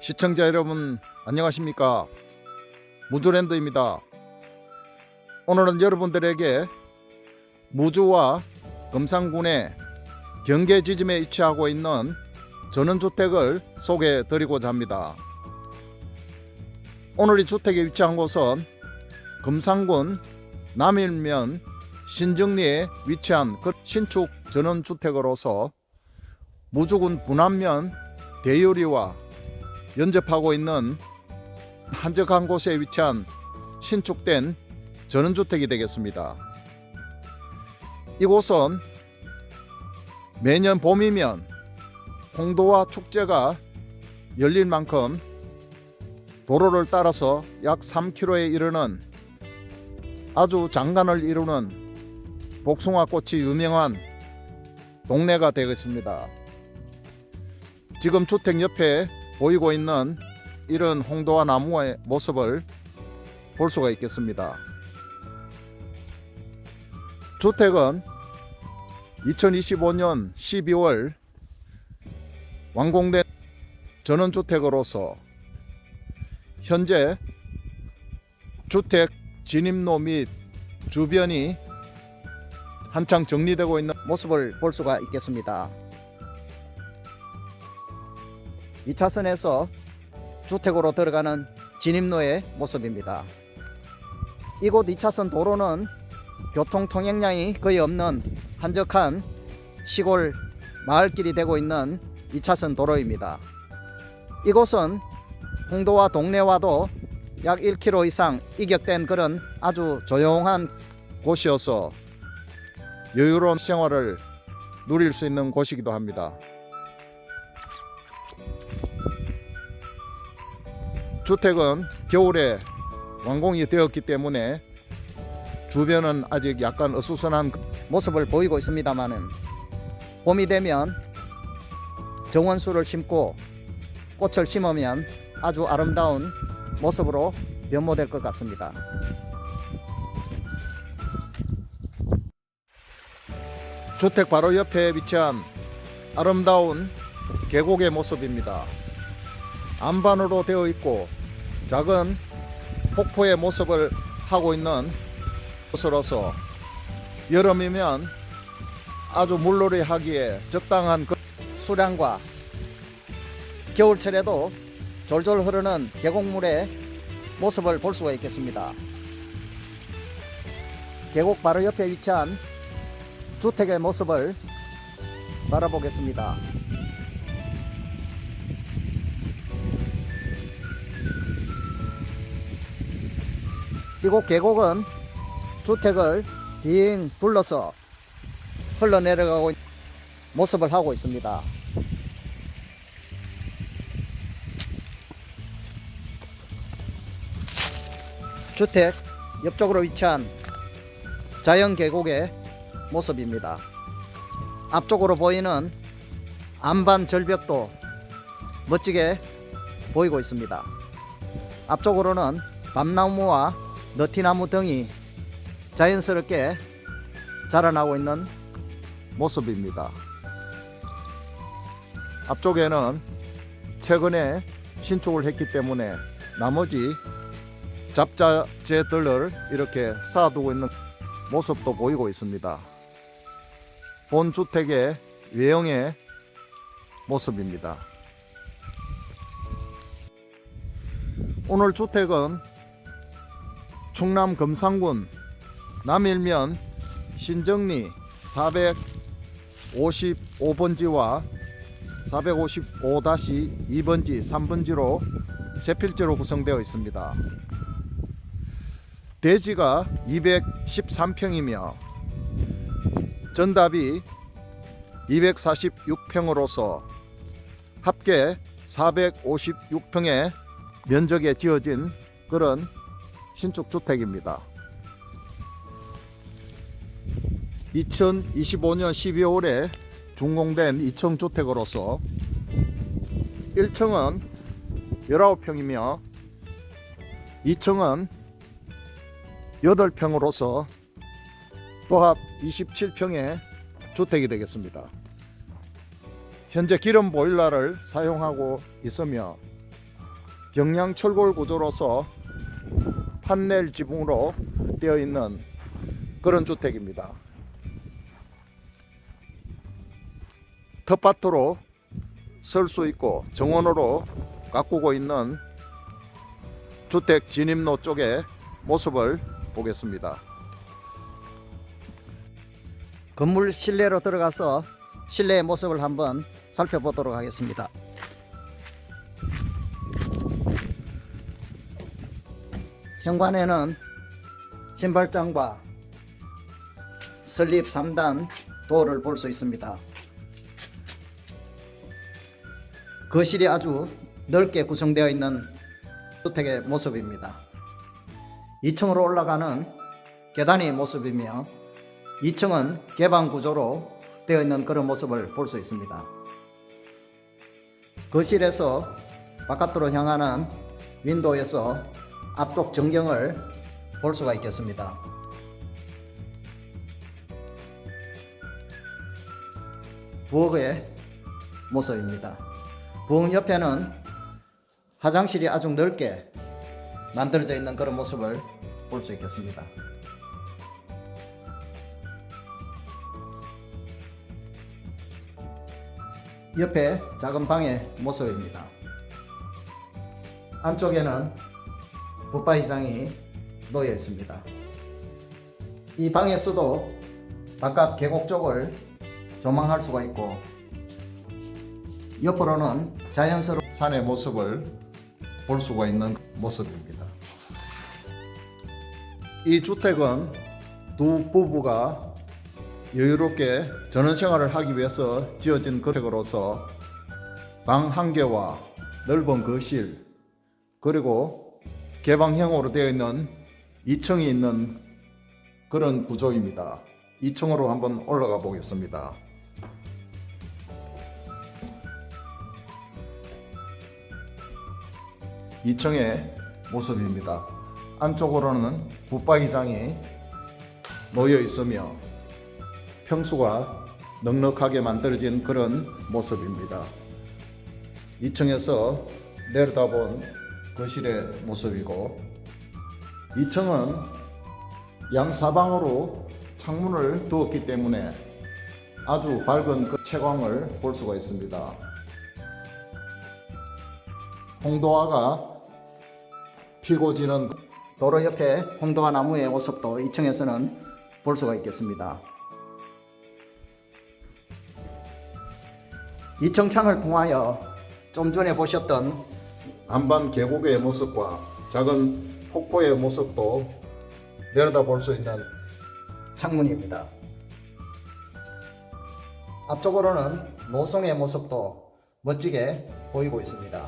시청자 여러분 안녕하십니까? 무주랜드입니다. 오늘은 여러분들에게 무주와 금산군의 경계 지점에 위치하고 있는 전원주택을 소개해 드리고자 합니다. 오늘 이 주택에 위치한 곳은 금산군 남일면 신정리에 위치한 그 신축 전원주택으로서 무주군 분안면 대유리와 연접하고 있는 한적한 곳에 위치한 신축된 전원주택이 되겠습니다. 이곳은 매년 봄이면 홍도와 축제가 열릴 만큼 도로를 따라서 약 3km에 이르는 아주 장관을 이루는 복숭아 꽃이 유명한 동네가 되겠습니다. 지금 주택 옆에 보이고 있는 이런 홍도와 나무의 모습을 볼 수가 있겠습니다. 주택은 2025년 12월 완공된 전원주택으로서 현재 주택 진입로 및 주변이 한창 정리되고 있는 모습을 볼 수가 있겠습니다. 2차선에서 주택으로 들어가는 진입로의 모습입니다. 이곳 2차선 도로는 교통 통행량이 거의 없는 한적한 시골 마을길이 되고 있는 2차선 도로입니다. 이곳은 홍도와 동네와도 약 1km 이상 이격된 그런 아주 조용한 곳이어서 여유로운 생활을 누릴 수 있는 곳이기도 합니다. 주택은 겨울에 완공이 되었기 때문에 주변은 아직 약간 어수선한 모습을 보이고 있습니다만은 봄이 되면 정원수를 심고 꽃을 심으면 아주 아름다운 모습으로 변모될 것 같습니다. 주택 바로 옆에 위치한 아름다운 계곡의 모습입니다. 안반으로 되어 있고 작은 폭포의 모습을 하고 있는 곳으로서 여름이면 아주 물놀이 하기에 적당한 그 수량과 겨울철에도 졸졸 흐르는 계곡물의 모습을 볼 수가 있겠습니다. 계곡 바로 옆에 위치한 주택의 모습을 바라보겠습니다. 이곳 계곡은 주택을 빙 둘러서 흘러내려가고 있- 모습을 하고 있습니다. 주택 옆쪽으로 위치한 자연 계곡의 모습입니다. 앞쪽으로 보이는 안반 절벽도 멋지게 보이고 있습니다. 앞쪽으로는 밤나무와 너티나무 등이 자연스럽게 자라나고 있는 모습입니다. 앞쪽에는 최근에 신축을 했기 때문에 나머지 잡자재들을 이렇게 쌓아두고 있는 모습도 보이고 있습니다. 본 주택의 외형의 모습입니다. 오늘 주택은 충남 금산군 남일면 신정리 455번지와 455-2번지, 3번지로 세 필지로 구성되어 있습니다. 대지가 213평이며 전답이 246평으로서 합계 456평의 면적에 지어진 그런 신축 주택입니다. 2025년 12월에 준공된 2층 주택으로서 1층은 19평이며 2층은 8평으로서 또합 27평의 주택이 되겠습니다. 현재 기름 보일러를 사용하고 있으며 경량 철골 구조로서 판넬 지붕으로 되어 있는 그런 주택입니다. 텃밭으로 쓸 수 있고 정원으로 가꾸고 있는 주택 진입로 쪽의 모습을 보겠습니다. 건물 실내로 들어가서 실내의 모습을 한번 살펴보도록 하겠습니다. 현관에는 신발장과 설립 3단 도어를 볼 수 있습니다. 거실이 아주 넓게 구성되어 있는 주택의 모습입니다. 2층으로 올라가는 계단의 모습이며 2층은 개방 구조로 되어 있는 그런 모습을 볼 수 있습니다. 거실에서 바깥으로 향하는 윈도우에서 앞쪽 전경을 볼 수가 있겠습니다. 부엌의 모습입니다. 부엌 옆에는 화장실이 아주 넓게 만들어져 있는 그런 모습을 볼 수 있겠습니다. 옆에 작은 방의 모습입니다. 안쪽에는 붙박이장이 놓여 있습니다. 이 방에서도 바깥 계곡 쪽을 조망할 수가 있고 옆으로는 자연스러운 산의 모습을 볼 수가 있는 모습입니다. 이 주택은 두 부부가 여유롭게 전원 생활을 하기 위해서 지어진 주택으로서 방 한 개와 넓은 거실 그리고 개방형으로 되어 있는 2층이 있는 그런 구조입니다. 2층으로 한번 올라가 보겠습니다. 2층의 모습입니다. 안쪽으로는 붙박이장이 놓여 있으며 평수가 넉넉하게 만들어진 그런 모습입니다. 2층에서 내려다본 거실의 모습이고 2층은 양사방으로 창문을 두었기 때문에 아주 밝은 그 채광을 볼 수가 있습니다. 홍도화가 피고 지는 도로 옆에 홍도화 나무의 모습도 2층에서는 볼 수가 있겠습니다. 2층 창을 통하여 좀 전에 보셨던 안반 계곡의 모습과 작은 폭포의 모습도 내려다 볼 수 있는 창문입니다. 앞쪽으로는 노성의 모습도 멋지게 보이고 있습니다.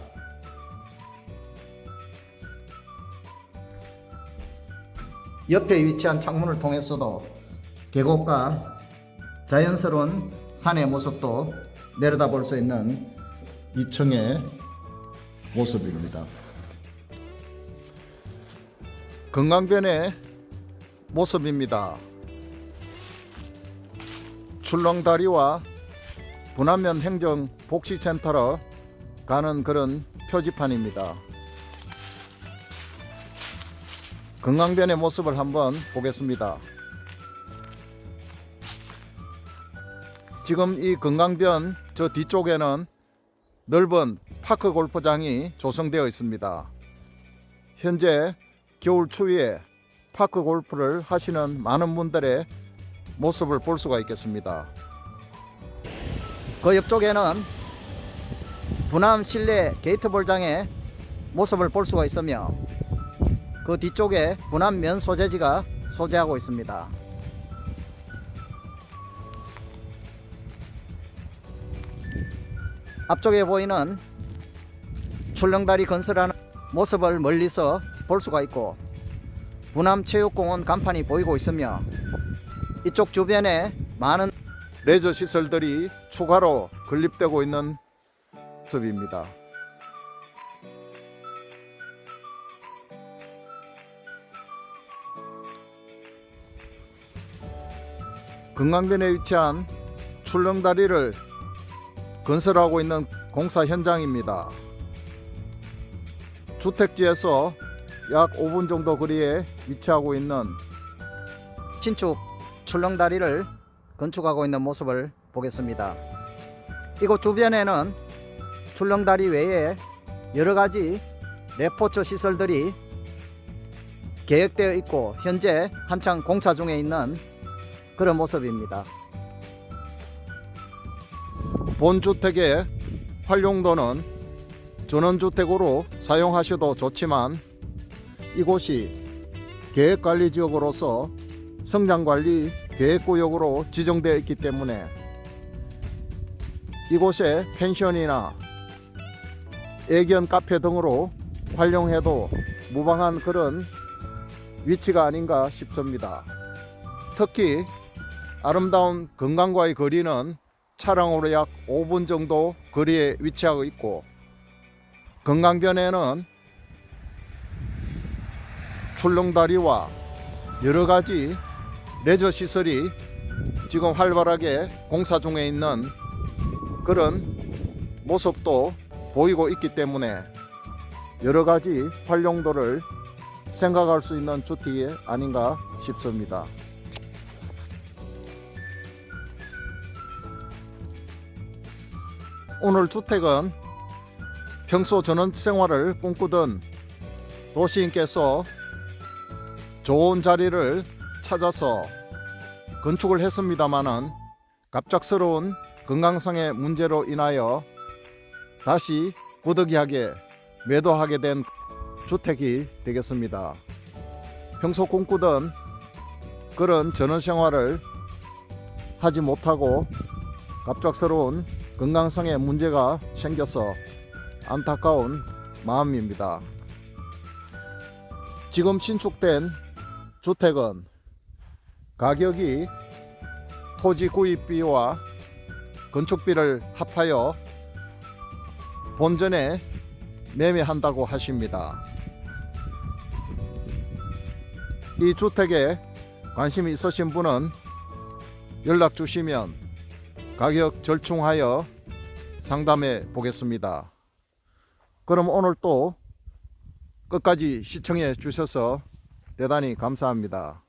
옆에 위치한 창문을 통해서도 계곡과 자연스러운 산의 모습도 내려다볼 수 있는 2층의 모습입니다. 건강변의 모습입니다. 출렁다리와 분안면 행정 복지센터로 가는 그런 표지판입니다. 건강변의 모습을 한번 보겠습니다. 지금 이 건강변 저 뒤쪽에는 넓은 파크 골프장이 조성되어 있습니다. 현재 겨울 추위에 파크 골프를 하시는 많은 분들의 모습을 볼 수가 있겠습니다. 그 옆쪽에는 분암 실내 게이트볼장의 모습을 볼 수가 있으며 그 뒤쪽에 분암면 소재지가 소재하고 있습니다. 앞쪽에 보이는 출렁다리 건설하는 모습을 멀리서 볼 수가 있고 분암체육공원 간판이 보이고 있으며 이쪽 주변에 많은 레저 시설들이 추가로 건립되고 있는 모습입니다. 금강변에 위치한 출렁다리를 건설하고 있는 공사 현장입니다. 주택지에서 약 5분 정도 거리에 위치하고 있는 신축 출렁다리를 건축하고 있는 모습을 보겠습니다. 이곳 주변에는 출렁다리 외에 여러 가지 레포츠 시설들이 계획되어 있고 현재 한창 공사 중에 있는 그런 모습입니다. 본 주택의 활용도는 전원주택으로 사용하셔도 좋지만 이곳이 계획관리지역으로서 성장관리 계획구역으로 지정되어 있기 때문에 이곳에 펜션이나 애견 카페 등으로 활용해도 무방한 그런 위치가 아닌가 싶습니다. 특히 아름다운 건강과의 거리는 차량으로 약 5분 정도 거리에 위치하고 있고 건강변에는 출렁다리와 여러 가지 레저 시설이 지금 활발하게 공사 중에 있는 그런 모습도 보이고 있기 때문에 여러 가지 활용도를 생각할 수 있는 주택이 아닌가 싶습니다. 오늘 주택은 평소 전원 생활을 꿈꾸던 도시인께서 좋은 자리를 찾아서 건축을 했습니다마는 갑작스러운 건강상의 문제로 인하여 다시 부득이하게 매도하게 된 주택이 되겠습니다. 평소 꿈꾸던 그런 전원 생활을 하지 못하고 갑작스러운 건강상의 문제가 생겨서 안타까운 마음입니다. 지금 신축된 주택은 가격이 토지 구입비와 건축비를 합하여 본전에 매매한다고 하십니다. 이 주택에 관심이 있으신 분은 연락 주시면 가격 절충하여 상담해 보겠습니다. 그럼 오늘 또 끝까지 시청해 주셔서 대단히 감사합니다.